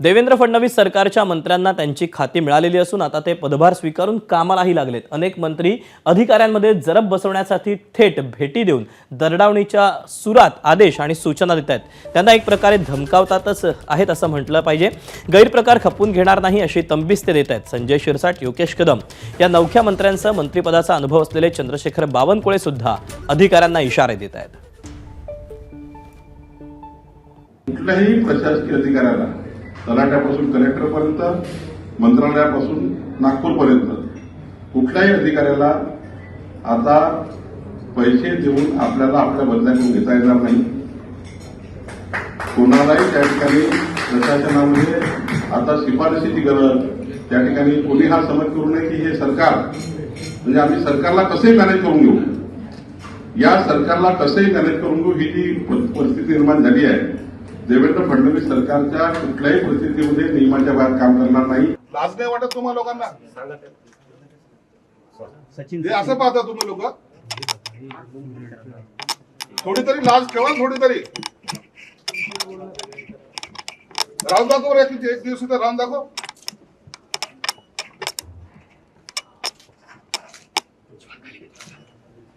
देवेंद्र फडणवीस सरकारच्या मंत्र्यांना त्यांची खाती मिळालेली असून आता ते पदभार स्वीकारून कामालाही लागलेत. अनेक मंत्री अधिकाऱ्यांमध्ये जरब बसवण्यासाठी थेट भेटी देऊन दरडावणीच्या सुरात आदेश आणि सूचना देत आहेत. त्यांना एक प्रकारे धमकावतातच आहेत असं म्हटलं पाहिजे. गैरप्रकार खपवून घेणार नाही अशी तंबीस ते देत आहेत. संजय शिरसाट योगेश कदम या नवख्या मंत्र्यांसह मंत्रिपदाचा अनुभव असलेले चंद्रशेखर बावनकुळे सुद्धा अधिकाऱ्यांना इशारे देत आहेत. कुठल्याही प्रशासकीय अधिकाऱ्याला तलाट्यापासून कलेक्टरपर्यंत मंत्रालयापासून नागपूरपर्यंत. कुठल्याही अधिकाऱ्याला आता पैसे देऊन आपल्याला आपल्या बदल्याकडून घेता येणार नाही. कोणालाही त्या ठिकाणी प्रशासनामध्ये आता शिफारशीची गरज त्या ठिकाणी कोणी हा समज करू नये की हे सरकार म्हणजे आम्ही सरकारला कसे मॅनेज करून घेऊ. या सरकारला कसेही मॅनेज करून घेऊ ही जी परिस्थिती निर्माण झाली आहे देवेंद्र फडणवीस सरकारच्या कुठल्याही परिस्थितीमध्ये नियमाच्या बाहेर काम करणार नाही. लाज नाही वाटत तुम्हाला लोकांना? हे असं पाहता तुम्ही लोक? थोडी तरी लाज ठेवा थोडी तरी राहून दाखव रे एक दिवस इथं राहून दाखव.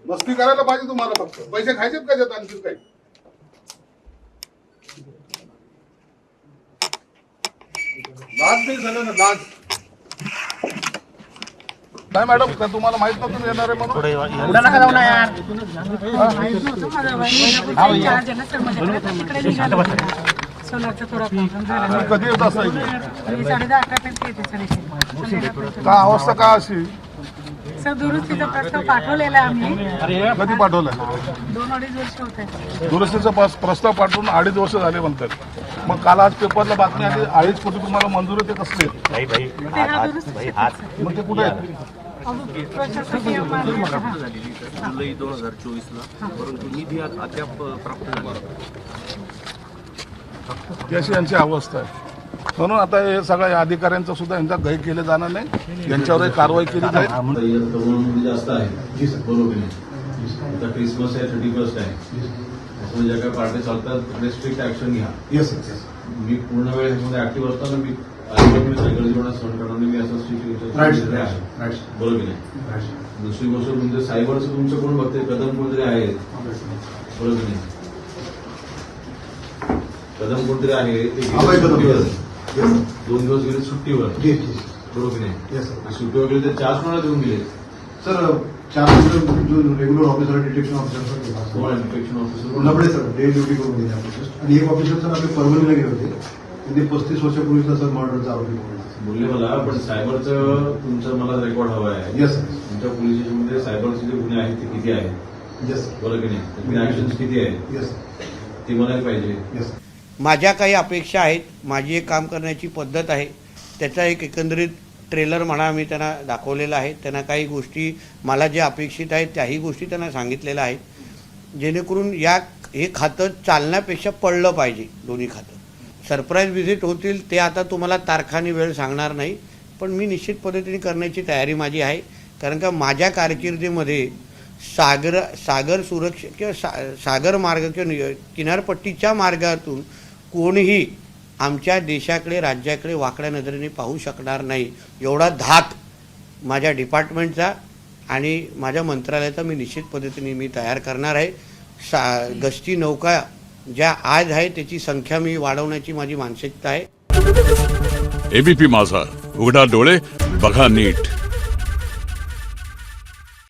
मस्ती करायला पाहिजे तुम्हाला फक्त. पैसे खायचेत का त्यात आणखी काही? लाज नाही झालं ना लाज. काय मॅडम का तुम्हाला माहीत नव्हतं येणार आहे म्हणून. सोलारचा थोडा प्रॉब्लेम झाला. तुम्ही कधी येत असायचे मी साडे दहा अकरापर्यंत येते साडेतीन का अवस्था का अशी? दुरुस्तीचा प्रस्ताव पाठवलेला आम्ही. कधी पाठवलाय? दोन अडीच वर्ष होत. दुरुस्तीचा पास- प्रस्ताव पाठवून अडीच वर्ष झाले म्हणतात. मग काल आज पेपरला बातमी आली अडीच कोटी तुम्हाला मंजूर आहे ते कसले? ते हा दुरुस्तीचे प्रस्ताव. मग ते कुठे आहेत? अहो, प्रशासकीय मान्य- हा. जुलै दोन हजार चोवीसला. परंतु निधी आज अद्याप प्राप्त झाला ती अशी यांची अवस्था आहे. म्हणून आता हे सगळ्या अधिकाऱ्यांचं सुद्धा यांचा गै केले जाणार नाही. यांच्यावरही कारवाई केली जाईल. जास्त आहे. बरोबर क्रिसमस आहे. थर्टी फर्स्ट आहे त्याच्यामुळे ज्या काही पार्टी चालतात तिकडे स्ट्रिक्ट ऍक्शन घ्या. येस मी पूर्ण वेळ ह्याच्यामध्ये ऍक्टिव्ह असताना मी सहन करणार नाही. मी असं बरोबर की नाही? दुसरी गोष्ट म्हणजे सायबरचं तुमचं कोण बघते कदम कोणतरी आहेत बरोबर की नाही? कदम कोणतरी आहे ते दोन दिवस गेले सुट्टीवर. बरोबर नाही? येस सर सुट्टीवर गेले तर चार्ज कोणाला देऊन गेले. सर चार जो regular officer detection officer infection officer Labde sir day duty करून गेले आणि एक ऑफिसर सर आपले परभणीला गेले होते. ते पस्तीस वर्षापूर्वीचा सर मर्डरचा आरोपी बोलले मला पण सायबरचं तुमचं मला रेकॉर्ड हवं आहे. येस सर तुमच्या पोलीस स्टेशनमध्ये सायबरचे जे गुन्हे आहेत ते किती आहेत? येस बरं की नाही? ऍक्शन किती आहेत? येस ती म्हणायला पाहिजे. येस माझ्या काही अपेक्षा आहेत माझी एक काम करण्याची पद्धत आहे. त्याचा एक एकंदरीत ट्रेलर म्हणा मी त्यांना दाखवलेला आहे. त्यांना काही गोष्टी मला ज्या अपेक्षित आहेत त्याही गोष्टी त्यांना सांगितलेल्या आहेत. जेणेकरून या हे खातं चालण्यापेक्षा पडलं पाहिजे दोन्ही खातं. सरप्राईज व्हिजिट होतील ते आता तुम्हाला तारखाने वेळ सांगणार नाही पण मी निश्चित पद्धतीने करण्याची तयारी माझी आहे. कारण का माझ्या कारकिर्दीमध्ये सागर सागर सुरक्षा किंवा सा सागर मार्ग किंवा किनारपट्टीच्या मार्गातून कोणीही आमच्या देशाकडे राज्याकडे वाकड्या नजरेने पाहू शकणार नाही. एवढा धाक माझ्या डिपार्टमेंटचा आणि माझ्या मंत्रालयाचा मी निश्चित पद्धतीने मी तयार करणार आहे. सा गस्ती नौका ज्या आज आहे त्याची संख्या मी वाढवण्याची माझी मानसिकता आहे. एबीपी माझा. उघडा डोळे बघा नीट.